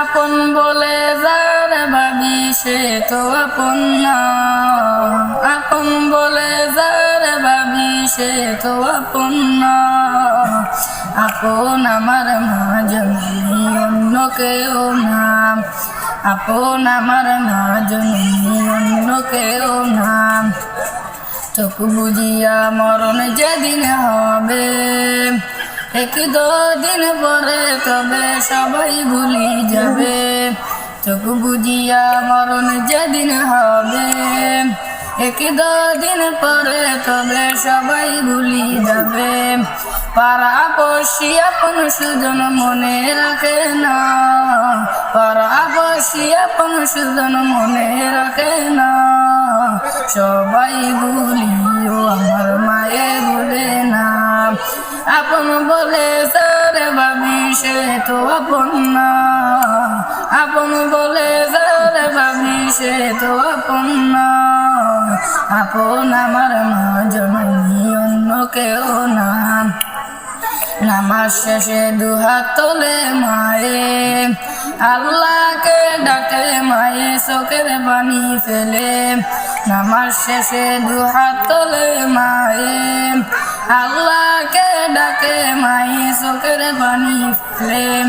আপন বলে যার ভাবি সে তো আপন না। আপন বলে যার ভাবি সে তো আপন না। আপন আমার মা জননী অন্য কেউ না। আপন আমার মা জননী অন্য কেউ না। চোখ বুঝিয়া মরণ যেদিন হবে। এক দিন পরে তবে সবাই ভুলি যাবে। চোখ বুঝিয়া মরণ যেদিন হবে। এক দিন পরে তবে সবাই ভুলি যাবে। পাড়া পড়শি আপন সুজন মনে রাখে না। পাড়া পড়শি আপন সুজন মনে রাখে না। সবাই ভুলিও আপন বলে স্যার ভাবি সে তো আপন না। আপন বলে স্যার ভাবি সে তো আপন না। আপন আমার মা, জননী অন্য কেউ না। নামাজ শেষে দুহাত তোলে মায়ে। আল্লাহকে ডাকে মায়ে চোখের পানি ফেলে। নামাজ শেষে দুহাত তোলে মায়ে। আল্লাহকে ডাকে, মায়ে চোখের পানি ফেলে।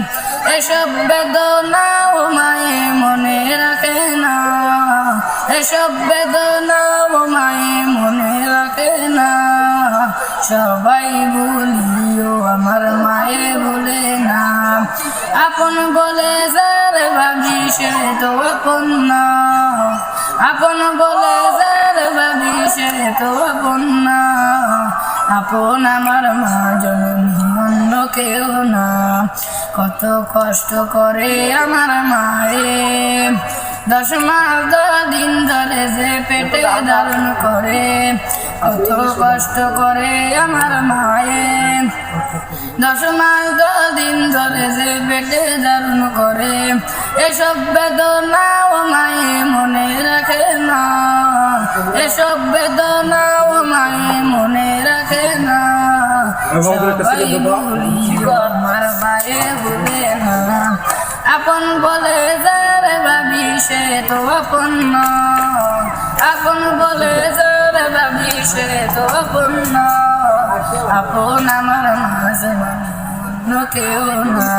এসব বেদনা ও মায়ে মনে রাখে না। এসব বেদনা ও মায়ে মনে রাখে না। সবাই বলিও, আমার মায়ে বলে না। আপন বলে যার ভাবি, সে তো আপন না। আপন বলে যার ভাবি, সে তো আপন না। আপন আমার মা জননী অন্য কেউ না। কত কষ্ট করে আমার মায়ে। দশ মাস দশ দিন ধরে যে পেটে ধারণ করে কত কষ্ট করে আমার মায়ে। দশ মাস দশ দিন ধরে যে পেটে ধারণ করে এসব বেদনা আপন বলে যার ভাবি সে তো আপন আপন বলে যার ভাবি সে তো আপন আপন আমার মাঝে কেউ না।